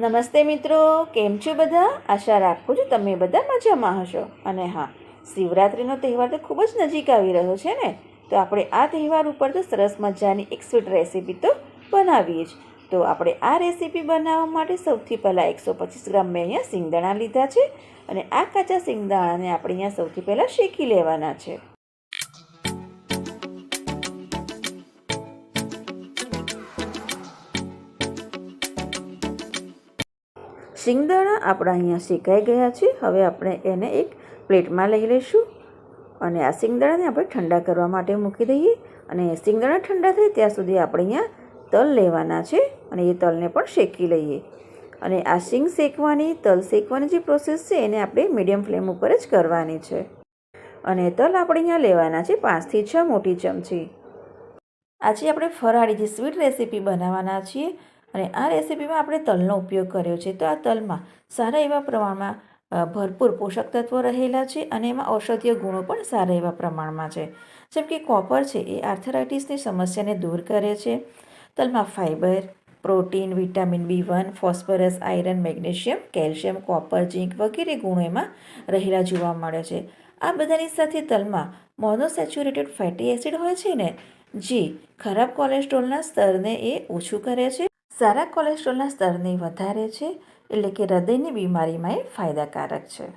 નમસ્તે મિત્રો, કેમ છો બધા? આશા રાખું છું તમે બધા મજામાં હશો. અને હા, શિવરાત્રિનો તહેવાર તો ખૂબ જ નજીક આવી રહ્યો છે ને? તો આપણે આ તહેવાર ઉપર તો સરસ મજાની એક સ્વીટ રેસીપી તો બનાવીએ જ. તો આપણે આ રેસીપી બનાવવા માટે સૌથી પહેલાં એકસો પચીસ ગ્રામ મેં અહીંયા સિંગદાણા લીધા છે. અને આ કાચા સિંગદાણાને આપણે અહીંયા સૌથી પહેલાં શેકી લેવાના છે. શિંગદાણા આપણા અહીંયા શેકાઈ ગયા છે. હવે આપણે એને એક પ્લેટમાં લઈ લઈશું અને આ શિંગદાણાને આપણે ઠંડા કરવા માટે મૂકી દઈએ. અને શિંગદાણા ઠંડા થાય ત્યાં સુધી આપણે અહીંયા તલ લેવાના છે અને એ તલને પણ શેકી લઈએ. અને આ સિંગ શેકવાની, તલ શેકવાની જે પ્રોસેસ છે એને આપણે મીડિયમ ફ્લેમ ઉપર જ કરવાની છે. અને તલ આપણે અહીંયા લેવાના છે પાંચથી છ મોટી ચમચી. આજે આપણે ફરાળી જે સ્વીટ રેસીપી બનાવવાના છીએ અને આ રેસીપીમાં આપણે તલનો ઉપયોગ કર્યો છે. તો આ તલમાં સારા એવા પ્રમાણમાં ભરપૂર પોષક તત્વો રહેલા છે અને એમાં ઔષધીય ગુણો પણ સારા એવા પ્રમાણમાં છે. જેમ કે કોપર છે એ આર્થરાઇટિસની સમસ્યાને દૂર કરે છે. તલમાં fibre protein, vitamin B one, phosphorus, iron, magnesium, calcium, copper, zinc વગેરે ગુણો એમાં રહેલા જોવા મળે છે. આ બધાની સાથે તલમાં મોનોસેચ્યુરેટેડ ફેટી એસિડ હોય છે ને, જે ખરાબ કોલેસ્ટ્રોલના સ્તરને એ ઓછું કરે છે. સારા કોલેસ્ટ્રોલના સ્તરને વધારે છે, એટલે કે હૃદયની બીમારીમાં એ ફાયદાકારક છે.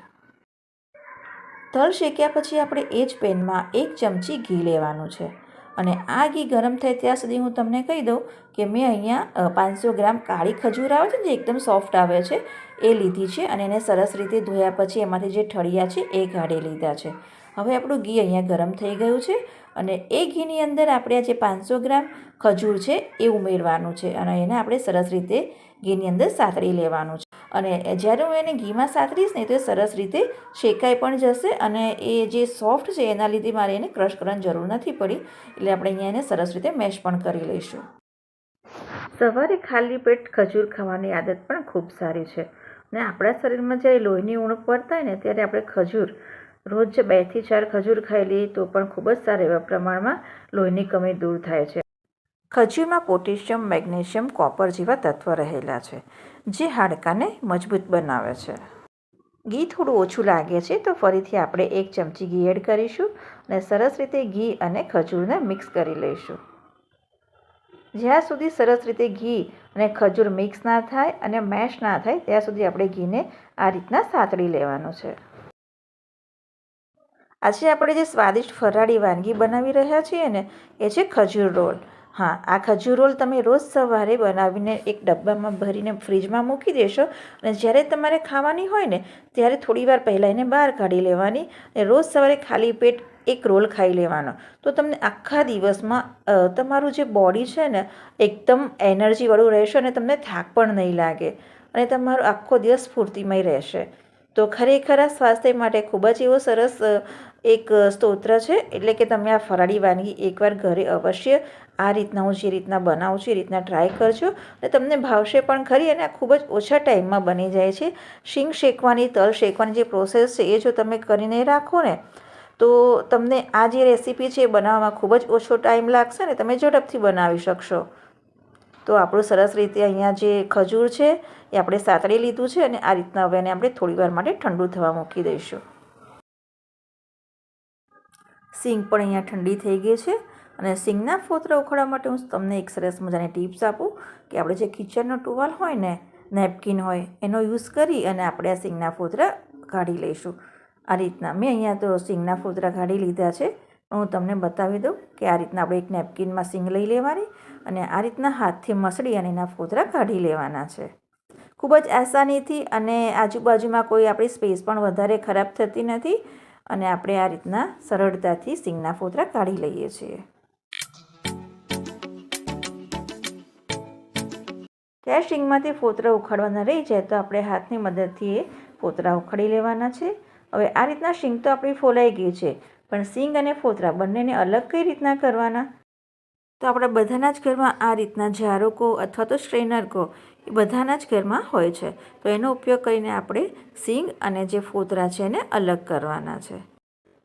તલ શેક્યા પછી આપણે એ જ પેનમાં એક ચમચી ઘી લેવાનું છે. અને આ ઘી ગરમ થાય ત્યાં સુધી હું તમને કહી દઉં કે મેં અહીંયા પાંચસો ગ્રામ કાળી ખજૂર આવે છે જે એકદમ સોફ્ટ આવે છે, એ લીધી છે અને એને સરસ રીતે ધોયા પછી એમાંથી જે ઠળિયા છે એ કાઢી લીધા છે. હવે આપણું ઘી અહીંયા ગરમ થઈ ગયું છે અને એ ઘીની અંદર આપણે આ જે પાંચસો ગ્રામ ખજૂર છે એ ઉમેરવાનું છે અને એને આપણે સરસ રીતે ઘીની અંદર સાતળી લેવાનું છે. અને જ્યારે હું એને ઘીમાં સાતરીશ ને તો એ સરસ રીતે શેકાઈ પણ જશે અને એ જે સોફ્ટ છે એના લીધે મારે એને ક્રશ કરવાની જરૂર નથી પડી. એટલે આપણે અહીંયા એને સરસ રીતે મેશ પણ કરી લઈશું. સવારે ખાલી પેટ ખજૂર ખાવાની આદત પણ ખૂબ સારી છે. અને આપણા શરીરમાં જ્યારે લોહીની ઉણપ હોય ને ત્યારે આપણે ખજૂર, રોજ બેથી ચાર ખજૂર ખાઈ લઈએ તો પણ ખૂબ જ સારા એવા પ્રમાણમાં લોહીની કમી દૂર થાય છે. ખજૂરમાં પોટેશિયમ, મેગ્નેશિયમ, કોપર જેવા તત્વ રહેલા છે. જે હાડકાને મજબૂત બનાવે છે. ઘી થોડું ઓછું લાગે છે તો ફરીથી આપણે એક ચમચી ઘી એડ કરીશું અને સરસ રીતે ઘી અને ખજૂરને મિક્સ કરી લઈશું. જ્યાં સુધી સરસ રીતે ઘી અને ખજૂર મિક્સ ના થાય અને મેશ ના થાય ત્યાં સુધી આપણે ઘીને આ રીતના સાતળી લેવાનું છે. આજે આપણે જે સ્વાદિષ્ટ ફરાળી વાનગી બનાવી રહ્યા છીએ ને, એ છે ખજૂર રોલ. હા, આ ખજૂર રોલ તમે રોજ સવારે બનાવીને એક ડબ્બામાં ભરીને ફ્રીજમાં મૂકી દેશો અને જ્યારે તમારે ખાવાની હોય ને, ત્યારે થોડી વાર પહેલાં એને બહાર કાઢી લેવાની અને રોજ સવારે ખાલી પેટ એક રોલ ખાઈ લેવાનો. તો તમને આખા દિવસમાં તમારું જે બોડી છે ને, એકદમ એનર્જીવાળું રહેશે અને તમને થાક પણ નહીં લાગે અને તમારો આખો દિવસ સ્ફૂર્તિમય રહેશે. તો ખરેખર આ સ્વાસ્થ્ય માટે ખૂબ જ એવો સરસ એક સ્તોત્ર છે. એટલે કે તમે આ ફરાળી વાનગી એકવાર ઘરે અવશ્ય આ રીતના હું જે રીતના બનાવું છું એ રીતના ટ્રાય કરજો. અને તમને ભાવશે પણ ખરી અને આ ખૂબ જ ઓછા ટાઈમમાં બની જાય છે. શીંગ શેકવાની, તલ શેકવાની જે પ્રોસેસ છે એ જો તમે કરીને રાખો ને, તો તમને આ જે રેસીપી છે એ બનાવવામાં ખૂબ જ ઓછો ટાઈમ લાગશે ને તમે ઝડપથી બનાવી શકશો. તો આપણું સરસ રીતે અહીંયા જે ખજૂર છે એ આપણે સાતળી લીધું છે અને આ રીતના હવે એને આપણે થોડી વાર માટે ઠંડુ થવા મૂકી દઈશું. સિંગ પણ અહીંયા ઠંડી થઈ ગઈ છે અને સિંગના ફોતરા ઉખાડવા માટે હું તમને એક સરસ મજાની ટિપ્સ આપું કે આપણે જે કિચનનો ટુવાલ હોય ને, નેપકિન હોય, એનો યુઝ કરી અને આપણે આ સિંગના ફોતરા કાઢી લઈશું. આ રીતના મેં અહીંયા તો સિંગના ફોતરા કાઢી લીધા છે. હું તમને બતાવી દઉં કે આ રીતના આપણે એક નેપકિનમાં સિંગ લઈ લેવાની અને આ રીતના હાથથી મસળી અને એના ફોતરા કાઢી લેવાના છે. ખૂબ જ આસાનીથી અને આજુબાજુમાં કોઈ આપણી સ્પેસ પણ વધારે ખરાબ થતી નથી. અને આપણે આ રીતના સરળતાથી સિંગના ફોતરા કાઢી લઈએ છીએ. ત્યાં સિંગમાંથી ફોતરા ઉખાડવાના રહી જાય તો આપણે હાથની મદદથી એ ફોતરા ઉખાડી લેવાના છે. હવે આ રીતના સિંગ તો આપણી ફોલાઈ ગઈ છે, પણ સિંગ અને ફોતરા બંનેને અલગ કઈ રીતના કરવાના? તો આપણા બધાના જ ઘરમાં આ રીતના ઝારોકો અથવા તો સ્ટ્રેનર કહો એ બધાના જ ઘરમાં હોય છે. તો એનો ઉપયોગ કરીને આપણે સિંગ અને જે ફોતરા છે એને અલગ કરવાના છે.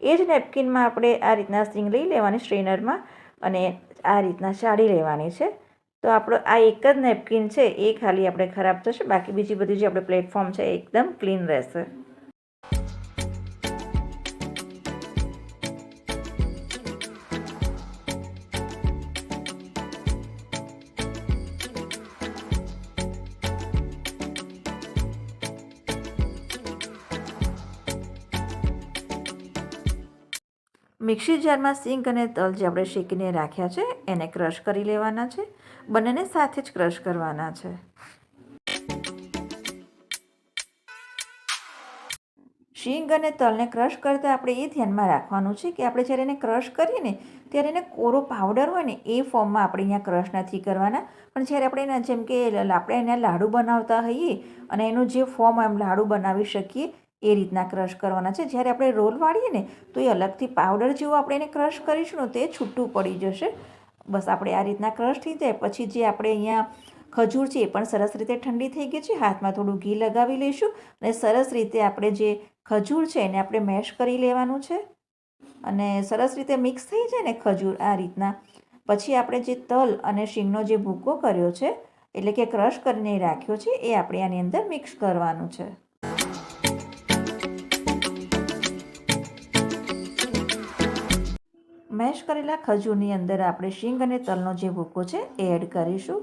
એ જ નેપકિનમાં આપણે આ રીતના સિંગ લઈ લેવાની સ્ટ્રેનરમાં અને આ રીતના ચાળી લેવાની છે. તો આપણો આ એક જ નેપકિન છે, એ ખાલી આપણે ખરાબ થશે, બાકી બીજી બધી જે આપણે પ્લેટફોર્મ છે એકદમ ક્લીન રહેશે. મિક્સી જારમાં સિંગ અને તલ જે આપણે શેકીને રાખ્યા છે, એને ક્રશ કરી લેવાના છે. બંનેને સાથે જ ક્રશ કરવાના છે. શીંગ અને તલને ક્રશ કરતાં આપણે એ ધ્યાનમાં રાખવાનું છે કે આપણે જ્યારે એને ક્રશ કરીએ ને, ત્યારે એને કોરો પાવડર હોય ને, એ ફોર્મમાં આપણે અહીંયા ક્રશ નથી કરવાના. પણ જ્યારે આપણે એના જેમ કે આપણે એના લાડુ બનાવતા હોઈએ અને એનું જે ફોર્મ એમ લાડુ બનાવી શકીએ એ રીતના ક્રશ કરવાના છે. જ્યારે આપણે રોલ વાળીએ ને, તો એ અલગથી પાવડર જેવું આપણે એને ક્રશ કરીશું ને, તો એ છૂટું પડી જશે. બસ આપણે આ રીતના ક્રશ થઈ જાય. પછી જે આપણે અહીંયા ખજૂર છે એ પણ સરસ રીતે ઠંડી થઈ ગઈ છે. હાથમાં થોડું ઘી લગાવી લઈશું અને સરસ રીતે આપણે જે ખજૂર છે એને આપણે મેશ કરી લેવાનું છે. અને સરસ રીતે મિક્સ થઈ જાય ને ખજૂર આ રીતના. પછી આપણે જે તલ અને શીંગનો જે ભૂકો કર્યો છે, એટલે કે ક્રશ કરીને રાખ્યો છે, એ આપણે આની અંદર મિક્સ કરવાનું છે. મેશ કરેલા ખજૂરની અંદર આપણે શીંગ અને તલનો જે ભૂકો છે એ એડ કરીશું.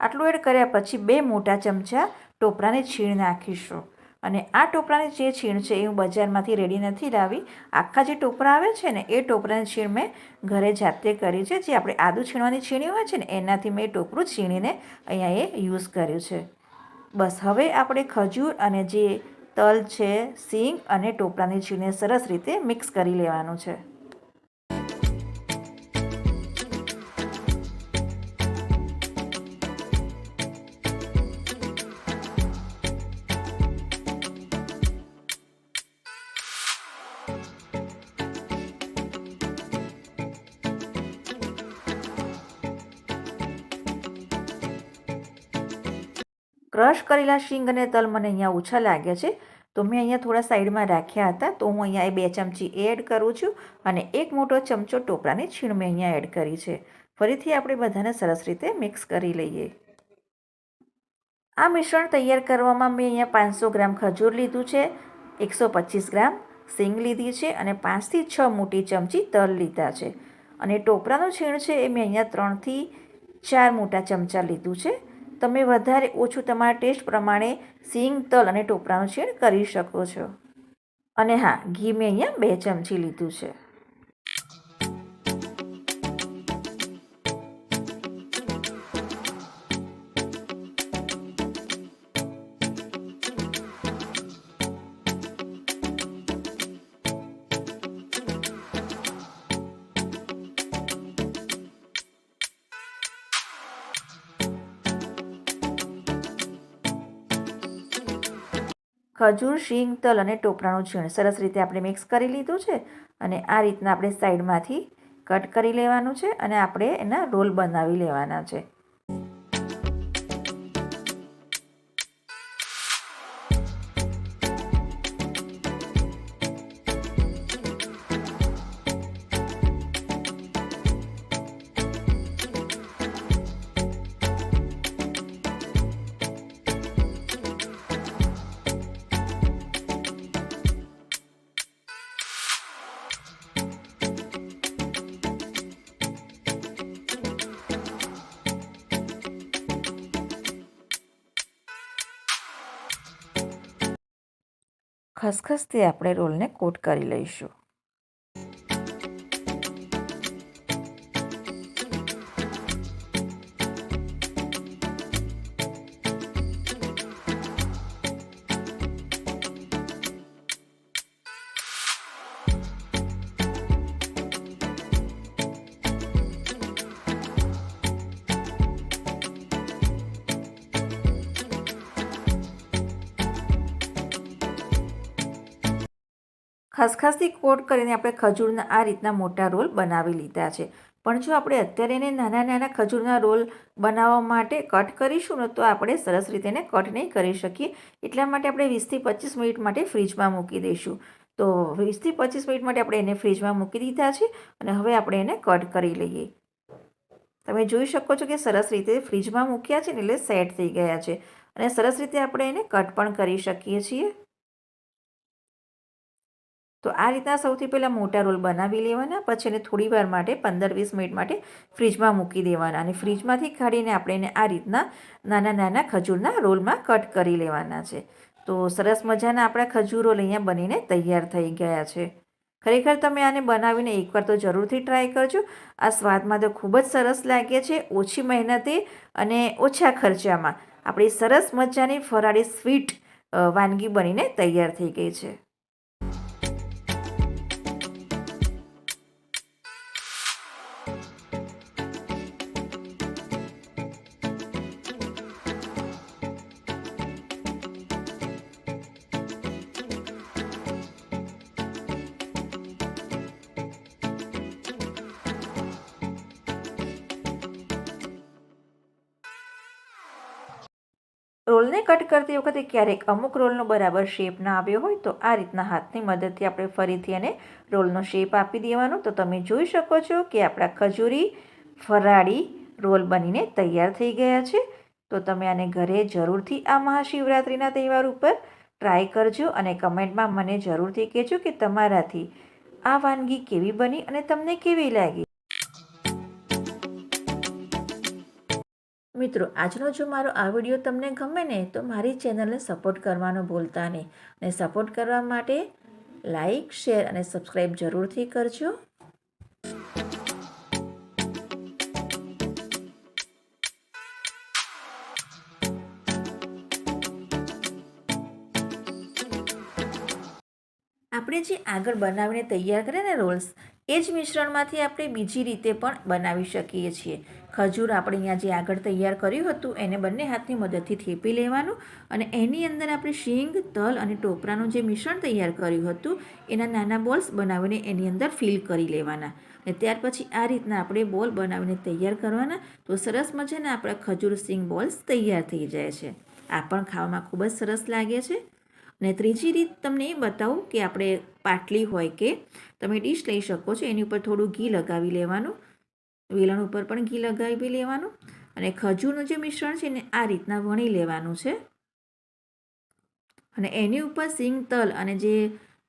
આટલું એડ કર્યા પછી બે મોટા ચમચા ટોપરાની છીણ નાખીશું. અને આ ટોપરાની જે છીણ છે એ હું બજારમાંથી રેડી નથી લાવી. આખા જે ટોપરા આવે છે ને એ ટોપરાની છીણ મેં ઘરે જાતે કરી છે. જે આપણે આદુ છીણવાની છીણી હોય છે ને, એનાથી મેં ટોપરું છીણીને અહીંયા એ યુઝ કર્યું છે. બસ હવે આપણે ખજૂર અને જે તલ છે, સિંગ અને ટોપરાની છીણને સરસ રીતે મિક્સ કરી લેવાનું છે. ક્રશ કરેલા શીંગ અને તલ મને અહીંયા ઓછા લાગ્યા છે. તો મેં અહીંયા થોડા સાઈડમાં રાખ્યા હતા. તો હું અહીંયા એ બે ચમચી એડ કરું છું અને એક મોટો ચમચો ટોપરાની છીણ મેં અહીંયા એડ કરી છે. ફરીથી આપણે બધાને સરસ રીતે મિક્સ કરી લઈએ. આ મિશ્રણ તૈયાર કરવામાં મેં અહીંયા પાંચસો ગ્રામ ખજૂર લીધું છે, એકસો પચીસ ગ્રામ સિંગ લીધી છે અને પાંચથી છ મોટી ચમચી તલ લીધા છે. અને ટોપરાનું છીણ છે એ મેં અહીંયા ત્રણથી ચાર મોટા ચમચા લીધું છે. તમે વધારે ઓછું તમારા ટેસ્ટ પ્રમાણે સિંગ, તલ અને ટોપરાનું છેડ કરી શકો છો. અને હા, ઘી મેં અહીંયા બે ચમચી લીધું છે. ખજૂર, શીંગ, તલ અને ટોપરાનું છીણ સરસ રીતે આપણે મિક્સ કરી લીધું છે અને આ રીતના આપણે સાઈડમાંથી કટ કરી લેવાનું છે અને આપણે એના રોલ બનાવી લેવાના છે. ખસખસથી આપણે રોલને કોટ કરી લઈશું. ખસખસથી કોટ કરીને આપણે ખજૂરના આ રીતના મોટા રોલ બનાવી લીધા છે. પણ જો આપણે અત્યારે એને નાના નાના ખજૂરના રોલ બનાવવા માટે કટ કરીશું ને તો આપણે સરસ રીતે એને કટ નહીં કરી શકીએ. એટલા માટે આપણે વીસથી પચીસ મિનિટ માટે ફ્રીજમાં મૂકી દઈશું. તો વીસથી પચીસ મિનિટ માટે આપણે એને ફ્રીજમાં મૂકી દીધા છે અને હવે આપણે એને કટ કરી લઈએ. તમે જોઈ શકો છો કે સરસ રીતે ફ્રીજમાં મૂક્યા છે ને એટલે સેટ થઈ ગયા છે. અને સરસ રીતે આપણે એને કટ પણ કરી શકીએ છીએ. તો આ રીતના સૌથી પહેલાં મોટા રોલ બનાવી લેવાના, પછી એને થોડી વાર માટે પંદર વીસ મિનિટ માટે ફ્રીજમાં મૂકી દેવાના અને ફ્રીજમાંથી કાઢીને આપણે એને આ રીતના નાના નાના ખજૂરના રોલમાં કટ કરી લેવાના છે. તો સરસ મજાના આપણા ખજૂર રોલ અહીંયા બનીને તૈયાર થઈ ગયા છે. ખરેખર તમે આને બનાવીને એકવાર તો જરૂરથી ટ્રાય કરજો. આ સ્વાદમાં તો ખૂબ જ સરસ લાગે છે, ઓછી મહેનતે અને ઓછા ખર્ચામાં. આપણી સરસ મજાની ફરાળી સ્વીટ વાનગી બનીને તૈયાર થઈ ગઈ છે. રોલને કટ કરતી વખતે ક્યારેક અમુક રોલનો બરાબર શેપ ના આવ્યો હોય તો આ રીતના હાથની મદદથી આપણે ફરીથી એને રોલનો શેપ આપી દેવાનો. તો તમે જોઈ શકો છો કે આપણા ખજૂરી ફરાળી રોલ બનીને તૈયાર થઈ ગયા છે. તો તમે આને ઘરે જરૂરથી આ મહાશિવરાત્રિના તહેવાર ઉપર ટ્રાય કરજો અને કમેન્ટમાં મને જરૂરથી કહેજો કે તમારાથી આ વાનગી કેવી બની અને તમને કેવી લાગી. મિત્રો, આજનો જો મારો આ વીડિયો તમને ગમે ને, તો મારી ચેનલને સપોર્ટ કરવાનો ભૂલતા નહીં. અને સપોર્ટ કરવા માટે લાઈક, શેર અને સબસ્ક્રાઈબ જરૂરથી કરજો. આપણે જે આગળ બનાવીને તૈયાર કરીએ ને રોલ્સ એ જ મિશ્રણમાંથી આપણે બીજી રીતે પણ બનાવી શકીએ છીએ. ખજૂર આપણે અહીંયા જે આગળ તૈયાર કર્યું હતું, એને બંને હાથની મદદથી થેપી લેવાનું અને એની અંદર આપણે શીંગ, તલ અને ટોપરાનું જે મિશ્રણ તૈયાર કર્યું હતું, એના નાના બોલ્સ બનાવીને એની અંદર ફિલ કરી લેવાના. અને ત્યાર પછી આ રીતના આપણે બોલ બનાવીને તૈયાર કરવાના, તો સરસ મજાના આપણા ખજૂર સિંગ બોલ્સ તૈયાર થઈ જાય છે. આ પણ ખાવામાં ખૂબ જ સરસ લાગે છે. અને ત્રીજી રીત તમને એ બતાવું કે આપણે પાટલી હોય કે તમે ડીશ લઈ શકો છો, એની ઉપર થોડું ઘી લગાવી લેવાનું, વેલણ ઉપર પણ ઘી લગાવી લેવાનું અને ખજૂરનું જે મિશ્રણ છે ને આ રીતના વણી લેવાનું છે. અને એની ઉપર સિંગ તલ અને જે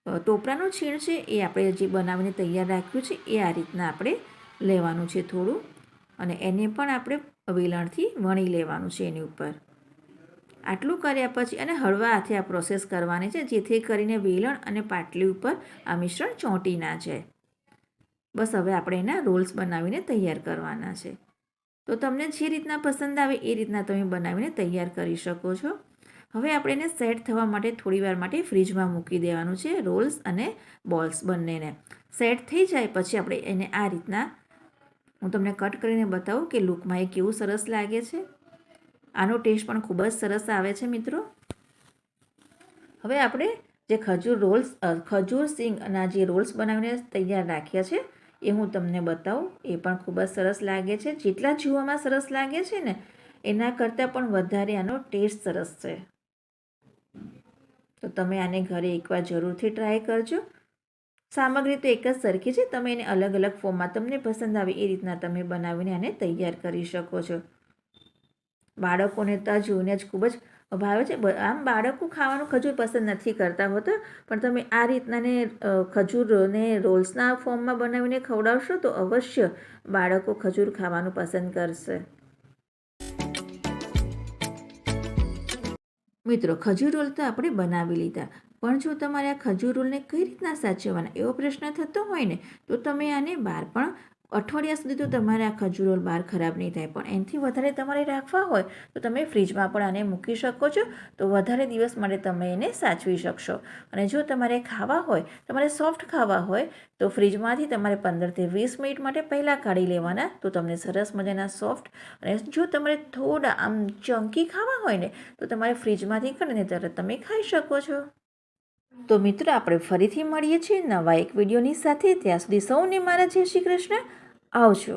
ટોપરાનું છીણ છે એ આપણે જે બનાવીને તૈયાર રાખ્યું છે એ આ રીતના આપણે લેવાનું છે થોડું અને એને પણ આપણે વેલણથી વણી લેવાનું છે એની ઉપર. આટલું કર્યા પછી અને હળવા હાથે આ પ્રોસેસ કરવાની છે, જેથી કરીને વેલણ અને પાટલી ઉપર આ મિશ્રણ ચોંટી ના જાય. બસ હવે આપણે એના રોલ્સ બનાવીને તૈયાર કરવાના છે. તો તમને જે રીતના પસંદ આવે એ રીતના તમે બનાવીને તૈયાર કરી શકો છો. હવે આપણે એને સેટ થવા માટે થોડીવાર માટે ફ્રીજમાં મૂકી દેવાનું છે રોલ્સ અને બોલ્સ બંનેને. સેટ થઈ જાય પછી આપણે એને આ રીતના હું તમને કટ કરીને બતાવું કે લુકમાં એ કેવું સરસ લાગે છે. આનો ટેસ્ટ પણ ખૂબ જ સરસ આવે છે મિત્રો. હવે આપણે જે ખજૂર રોલ્સ ખજૂર સિંગ અને જે રોલ્સ બનાવીને તૈયાર રાખ્યા છે, એ હું તમને બતાવું. એ પણ ખૂબ જ સરસ લાગે છે. જેટલા જોવામાં સરસ લાગે છે ને, એના કરતાં પણ વધારે આનો ટેસ્ટ સરસ છે. તો તમે આને ઘરે એકવાર જરૂરથી ટ્રાય કરજો. સામગ્રી તો એક જ સરખી છે. તમે એને અલગ અલગ ફોર્મમાં તમને પસંદ આવે એ રીતના તમે બનાવીને આને તૈયાર કરી શકો છો. બાળકોને તો જોઈને જ ખૂબ જ ભાવે છે. આમ બાળકો ખાવાનું ખજૂર પસંદ નથી કરતા હોતા, પણ તમે આ રીતના ને ખજૂરને રોલ્સના ફોર્મમાં બનાવીને ખવડાવશો તો અવશ્ય બાળકો ખજૂર ખાવાનું પસંદ કરશે. મિત્રો, ખજૂર રોલ તો આપણે બનાવી લીધા, પણ જો તમારે આ ખજૂર રોલને કઈ રીતના સાચવવાના, એવો પ્રશ્ન થતો હોય ને, તો તમે આને બહાર પણ અઠવાડિયા સુધી તો તમારે આ ખજૂરો બહાર ખરાબ નહીં થાય, પણ એનાથી વધારે તમારે રાખવા હોય, તો તમે ફ્રીજમાં પણ આને મૂકી શકો છો, તો વધારે દિવસ માટે તમે એને સાચવી શકશો. અને જો તમારે ખાવા હોય, તમારે સોફ્ટ ખાવા હોય, તો ફ્રીજમાંથી તમારે પંદરથી વીસ મિનિટ માટે પહેલાં કાઢી લેવાના, તો તમને સરસ મજાના સોફ્ટ, અને જો તમારે થોડા આમ ચંકી ખાવા હોય ને, તો તમારે ફ્રીજમાંથી કાઢીને તરત તમે ખાઈ શકો છો. તો મિત્રો, આપણે ફરીથી મળીએ છીએ નવા એક વિડીયોની સાથે, ત્યાં સુધી સૌને મારા જય શ્રી કૃષ્ણ. આવજો